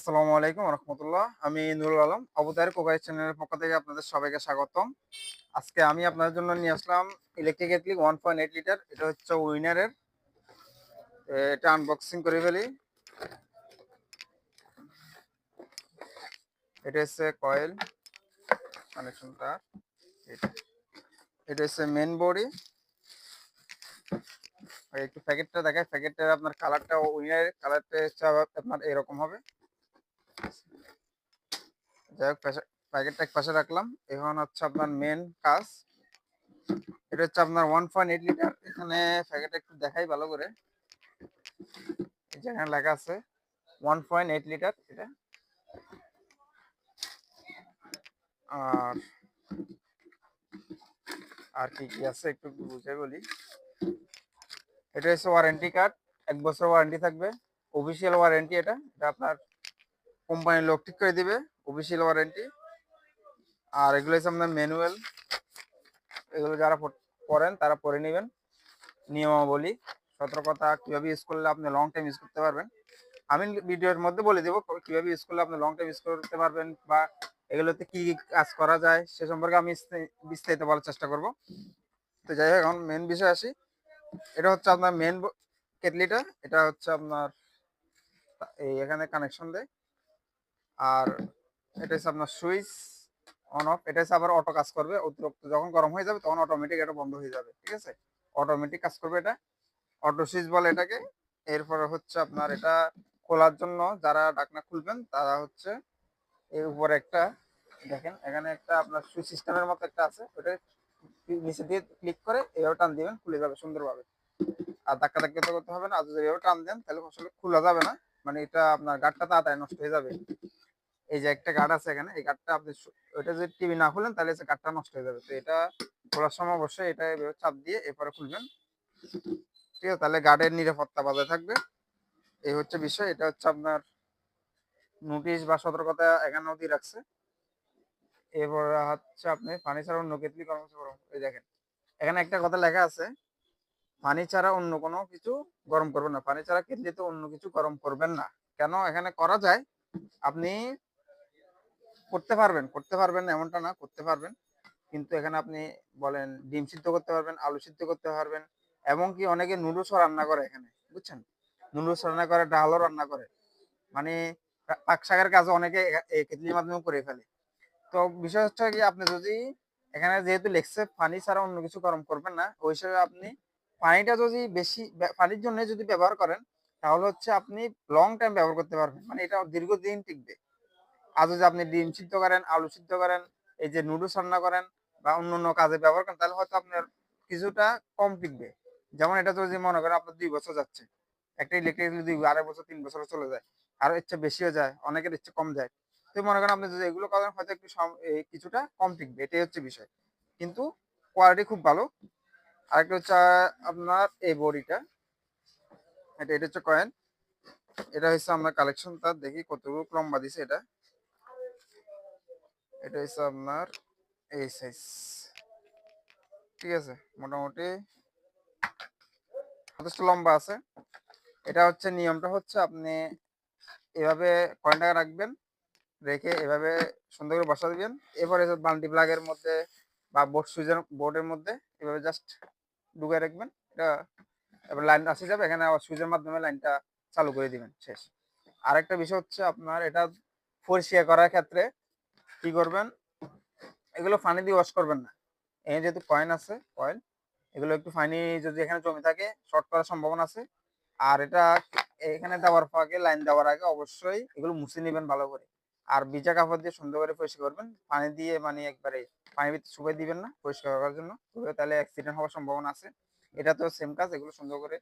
আসসালামু আলাইকুম রহমতুল্লাহ। আমি নুরুল আলম অবতার কোকাই চ্যানেলের পক্ষ থেকে আপনাদের সবাইকে স্বাগতম। আজকে আমি আপনাদের জন্য নিয়ে আসলাম ইলেকট্রিক এটলিক ওয়ান পয়েন্ট এইট লিটার এটা হচ্ছে উইনারের এটা আনবক্সিং করে ফেলি। এটা হচ্ছে কয়েল কানেকশনটা এটা হচ্ছে মেন বডি একটু প্যাকেটটা দেখায় প্যাকেটটা আপনার কালারটা উইনারের কালারটা হচ্ছে আপনার এরকম হবে। যাই হোক প্যাকেটটা এক পাশে রাখলাম। এখন হচ্ছে আপনার মেন কাজ। এটা হচ্ছে আপনার ওয়ান পয়েন্ট এইট লিটার এখানে প্যাকেটটা একটু দেখাই ভালো করে। যেখানে লেখা আছে ওয়ান পয়েন্ট এইট লিটার এটা। আর আর কি কি আছে একটু বুঝে বলি। এটা হচ্ছে ওয়ারেন্টি কার্ড এক বছর ওয়ারেন্টি থাকবে। অফিসিয়াল ওয়ারেন্টি এটা। এটা আপনার কোম্পানির লোক ঠিক করে দিবে। অফিসিয়াল ওয়ারেন্টি আর এগুলো হচ্ছে আপনার ম্যানুয়াল এগুলো যারা পড়েন তারা পড়ে নেবেন। নিয়মাবলী, সতর্কতা, কীভাবে ইউজ করলে আপনি লং টাইম ইউজ করতে পারবেন। আমি ভিডিওর মধ্যে বলে দেবো কীভাবে ইউজ করলে আপনি লং টাইম ইউজ করতে পারবেন বা এগুলোতে কী কাজ করা যায়, সে সম্পর্কে আমি বিস্তারিত বলার চেষ্টা করব। তো যাই হোক, এখন মেন বিষয় আসি। এটা হচ্ছে আপনার মেন কেটলিটা, এটা হচ্ছে আপনার এই এখানে কানেকশন দেয়। আর এটা হচ্ছে আপনার সুইচ অন অফ এটা হচ্ছে আবার অটো কাজ করবে, অতিরিক্ত যখন গরম হয়ে যাবে তখন অটোমেটিক এটা বন্ধ হয়ে যাবে, ঠিক আছে? অটোমেটিক কাজ করবে এটা। অটো সুইচ বলে এটাকে। এরপরে হচ্ছে আপনার এটা খোলার জন্য যারা ডাকনা খুলবেন, তারা হচ্ছে এর উপরে একটা, দেখেন, এখানে একটা আপনার সুইচ সিস্টেমের মতো একটা আছে, ওটা নিচে দিয়ে ক্লিক করে এভাবে টান দিবেন, খুলে যাবে সুন্দরভাবে। আর ধাক্কা ধাক্কা তো করতে হবে না, আর যদি এভাবে টান দেন, তাহলে আসলে খোলা যাবে না। মানে এটা আপনার গাড়টা তাড়াতাড়ি নষ্ট হয়ে যাবে। এই যে একটা গার্ড আছে এখানে, এই গার্ডটা আপনি ওইটা যদি টিভি না খুলেন তাহলে গার্ডটা নষ্ট হয়ে যাবে। তো এটা খোলার সময় অবশ্যই এটা চাপ দিয়ে এরপরে খুলবেন। ঠিক আছে, তাহলে গার্ডের নিরাপত্তা বজায় থাকবে। এই হচ্ছে বিষয়, এটা হচ্ছে আপনার নোটিশ বা সতর্কতা এখানে অবধি রাখছে। এরপর হচ্ছে আপনি পানি ছাড়া অন্য কেতলি কর্মচারী এই দেখেন, এখানে একটা কথা লেখা আছে পানি ছাড়া অন্য কোনো কিছু গরম করবেন না। পানি ছাড়া কেতলিতে অন্য কিছু গরম করবেন না। কেন? এখানে করা যায়, আপনি করতে পারবেন করতে পারবেন এমনটা না, করতে পারবেন। কিন্তু এখানে আপনি বলেন ডিম সিদ্ধ করতে পারবেন, আলু সিদ্ধ করতে পারবেন, এমনকি অনেকে নুডলসও রান্না করে এখানে, বুঝছেন? নুডলস রান্না করে, ডালও রান্না করে। মানে পাক শাকের কাজও অনেকে কেটলির মাধ্যমে করে ফেলে। তো বিষয় হচ্ছে কি, আপনি যদি এখানে যেহেতু লেখছে পানি ছাড়া অন্য কিছু গরম করবেন না, ওই হিসেবে আপনি পানিটা যদি বেশি পানির জন্য যদি ব্যবহার করেন, তাহলে হচ্ছে আপনি লং টাইম ব্যবহার করতে পারবেন। মানে এটা দীর্ঘদিন টিকবে। আর যদি আপনি ডিম সিদ্ধ করেন, আলু সিদ্ধ করেন, এই যে নুডলস রান্না করেন বা অন্য অন্য কাজে ব্যবহার করেন, তাহলে হয়তো আপনার কিছুটা কম টিকবে। যেমন এটা তো যদি মনে করেন আপনার দুই বছর যাচ্ছে, একটা ইলেকট্রিক দুই, আড়াই বছর, তিন বছর চলে যায়, আরও ইচ্ছে বেশিও যায়, অনেকের ইচ্ছে কম যায়। তো মনে করেন আপনি যদি এগুলো করেন, হয়তো একটু কিছুটা কম টিকবে, এটাই হচ্ছে বিষয়। কিন্তু কোয়ালিটি খুব ভালো। আরেকটা হচ্ছে আপনার এই বডিটা, এটা এটা হচ্ছে কয়েন এটা হচ্ছে আমরা কালেকশন তার দেখি কতটুকু লম্বা দিছে এটা। এটা হচ্ছে আপনার এই সাইজ ঠিক আছে, মোটামুটি যথেষ্ট লম্বা আছে। এটা হচ্ছে, নিয়মটা হচ্ছে আপনি এভাবে কয়েনটা রাখবেন, রেখে এভাবে সুন্দর করে বসা দিবেন। এরপরে বাল্টি প্লাগের মধ্যে বা বোর্ড সুইচের বোর্ডের মধ্যে এভাবে জাস্ট ঢুকে রাখবেন। এটা এবার লাইন আসে যাবে, এখানে আবার সুইচের মাধ্যমে লাইনটা চালু করে দিবেন, শেষ। আরেকটা বিষয় হচ্ছে আপনার এটা পরিষ্কার করার ক্ষেত্রে কি করবেন? এগুলো পানি দিয়ে ওয়াশ করবেন না। এখানে যেহেতু কয়েন আছে কয়েন এগুলো একটু পানি যদি এখানে জমে থাকে শর্ট করার সম্ভাবনা আছে। আর এটা এখানে দেওয়ার ফাঁকে লাইন দেওয়ার আগে অবশ্যই এগুলো মুছে নেবেন ভালো করে। আর ভিজা কাপড় দিয়ে সুন্দর করে পরিষ্কার করবেন। পানি দিয়ে মানে একবারে পানি ভিতরে শুকাই দিবেন না পরিষ্কার করার জন্য। তাহলে অ্যাক্সিডেন্ট হওয়ার সম্ভাবনা আছে। এটা তো সেম কাজ, এগুলো সুন্দর করে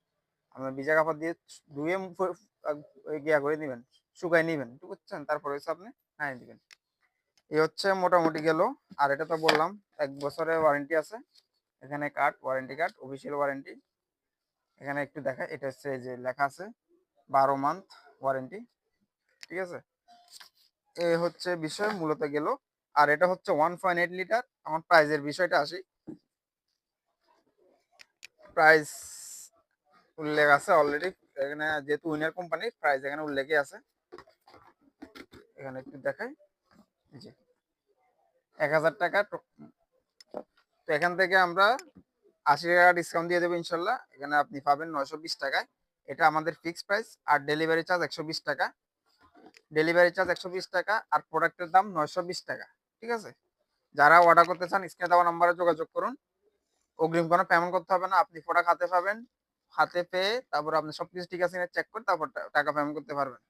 আপনার ভিজা কাপড় দিয়ে ধুয়ে গিয়া করে দিবেন শুকাই নিবেন। বুঝছেন? তারপরে হচ্ছে আপনি হ্যাঁ দিবেন। এই হচ্ছে মোটামুটি গেল। আর এটা তো বললাম, এক বছরের ওয়ারেন্টি আছে। এখানে card warranty card official warranty এখানে একটু দেখা, এটা হচ্ছে যে লেখা আছে, বারো মান্থ ওয়ারেন্টি ঠিক আছে? এ হচ্ছে বিষয় মূলত গেল। আর এটা হচ্ছে ওয়ান পয়েন্ট এইট লিটার আমার প্রাইজের বিষয়টা আসি। প্রাইস উল্লেখ আছে অলরেডি এখানে যেহেতু উইনার কোম্পানির প্রাইস এখানে উল্লেখই আছে। এখানে একটু দেখাই। এক হাজার টাকা তো এখান থেকে আমরা আশি টাকা ডিসকাউন্ট দিয়ে দেবো ইনশাল্লাহ। এখানে আপনি পাবেন নয়শো বিশ টাকায়। এটা আমাদের ফিক্সড প্রাইস আর ডেলিভারি চার্জ একশো বিশ টাকা। ডেলিভারি চার্জ একশো বিশ টাকা আর প্রোডাক্টের দাম নয়শো বিশ টাকা। ঠিক আছে? যারা অর্ডার করতে চান, স্ক্রিনে দেওয়া নাম্বারে যোগাযোগ করুন। অগ্রিম কোনো পেমেন্ট করতে হবে না। আপনি প্রোডাক্ট হাতে পাবেন, হাতে পেয়ে তারপর আপনি সবকিছু ঠিক আছে চেক করে তারপর টাকা পেমেন্ট করতে পারবেন।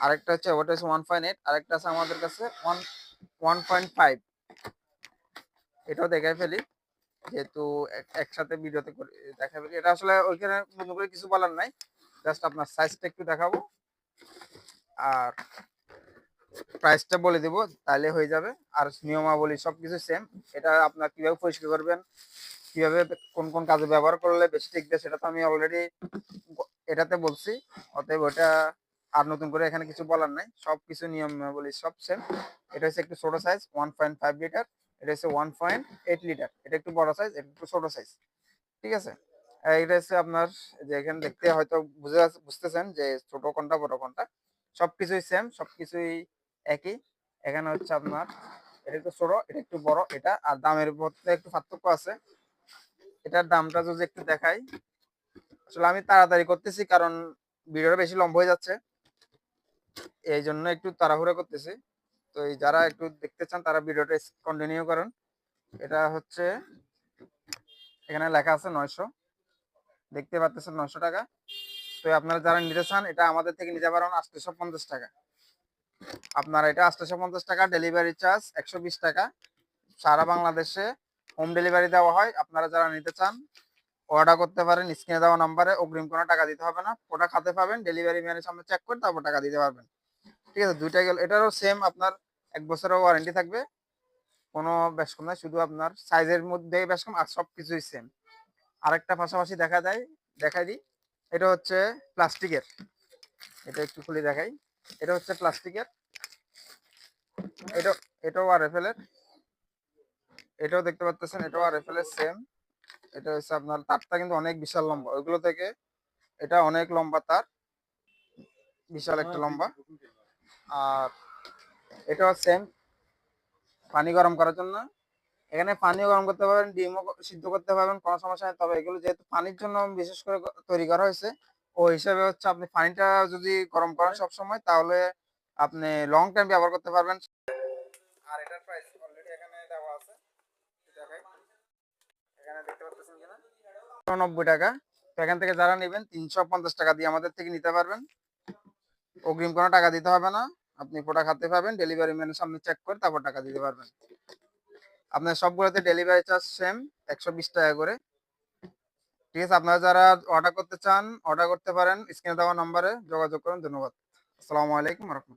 আরেকটা হচ্ছে ওটা হচ্ছে ওয়ান পয়েন্ট এইট আরেকটা আছে আমাদের কাছে ওয়ান ওয়ান পয়েন্ট ফাইভ এটাও দেখাই ফেলি, যেহেতু এক- একসাথে ভিডিওতে করে দেখা ফেলি। এটা আসলে ওইখানে নতুন করে কিছু বলার নাই জাস্ট আপনার সাইজটা একটু দেখাবো। আর প্রাইসটা বলে দিব, তাহলে হয়ে যাবে। আর নিয়মাবলী সব কিছু সেম এটা আপনার কীভাবে পরিষ্কার করবেন, কীভাবে কোন কোন কাজে ব্যবহার করলে বেশি টিকবে, সেটা তো আমি অলরেডি এটাতে বলছি। অতএব ওটা আর নতুন করে এখানে কিছু বলার নাই। সব কিছু নিয়মাবলী সব সেম এটা হচ্ছে একটু ছোট size one point five litre এটা হচ্ছে ওয়ান পয়েন্ট এইট লিটার এটা একটু বড় সাইজ এটা একটু ছোট সাইজ ঠিক আছে? এটা হচ্ছে আপনার যে এখানে দেখতে হয়তো বুঝে বুঝতেছেন যে ছোট কোনটা, বড় কোনটা। সবকিছুই সেম সবকিছুই একই। এখানে হচ্ছে আপনার, এটা একটু ছোট, এটা একটু বড়, এটা আর দামের মধ্যে একটু পার্থক্য আছে। এটার দামটা যদি একটু দেখাই। আসলে আমি তাড়াতাড়ি করতেছি কারণ ভিডিওটা বেশি লম্বা হয়ে যাচ্ছে। এই জন্য একটু তাড়াহুড়া করতেছি। তো এই যারা একটু দেখতে চান, তারা ভিডিওটা কন্টিনিউ করেন। এটা হচ্ছে, এখানে লেখা আছে নয়শো। দেখতে পাচ্ছেন নয়শো টাকা। তো আপনারা যারা নিতে চান, এটা আমাদের থেকে নিতে পারেন আটশোশো পঞ্চাশ টাকা। আপনারা এটা আটশোশো পঞ্চাশ টাকা ডেলিভারি চার্জ একশো বিশ টাকা। সারা বাংলাদেশে হোম ডেলিভারি দেওয়া হয়। আপনারা যারা নিতে চান অর্ডার করতে পারেন, স্ক্রিনে দেওয়া নাম্বারে অগ্রিম কোনো টাকা দিতে হবে না। প্রোডাক্ট হাতে পাবেন, ডেলিভারি ম্যানের সামনে চেক করে তারপর টাকা দিতে পারবেন। ঠিক আছে, দুইটা গেল, এটারও সেম আপনার এক বছরের ওয়ারেন্টি থাকবে। কোনো বেশ কম নাই শুধু আপনার সাইজের মধ্যে বেশ কম, আর সব কিছুই সেম আরেকটা পাশাপাশি দেখা যায় দেখাই দিই। এটা হচ্ছে প্লাস্টিকের। এটা একটু খুলে দেখাই। এটা হচ্ছে প্লাস্টিকের। এটা এটাও আর এফ এর। এটাও দেখতে পাচ্ছেন, এটাও আর এফ এর সেম এটা হচ্ছে আপনার তারটা কিন্তু অনেক বিশাল লম্বা। ওইগুলো থেকে এটা অনেক লম্বা তার। বিশাল একটা লম্বা। আর এটাও সেম পানি গরম করার জন্য। এখানে পানিও গরম করতে পারবেন ডিমও সিদ্ধ করতে পারবেন কোনো সমস্যা নেই। তবে এগুলো যেহেতু পানির জন্য বিশেষ করে তৈরি করা হয়েছে ও হিসাবে হচ্ছে আপনি পানিটা যদি গরম করেন সব সময় তাহলে আপনি লং টাইম ব্যবহার করতে পারবেন। আর এটার প্রাইস অলরেডি এখানে দেওয়া আছে একটু দেখাই এখানে দেখতে পাচ্ছেন কিনা নব্বই টাকা। এখান থেকে যারা নেবেন, তিনশো পঞ্চাশ টাকা দিয়ে আমাদের থেকে নিতে পারবেন। অগ্রিম কোনো টাকা দিতে হবে না। আপনি প্রোডাক্ট হাতে পাবেন ডেলিভারি ম্যানের সামনে চেক করে তারপর টাকা দিতে পারবেন। আপনার সবগুলোতে ডেলিভারি চার্জ সেম একশো বিশ টাকা করে। ঠিক আছে, আপনারা যারা অর্ডার করতে চান অর্ডার করতে পারেন স্ক্রিনে দেওয়া নম্বরে যোগাযোগ করুন। ধন্যবাদ। আসসালামু আলাইকুম রহমতুল্লাহ।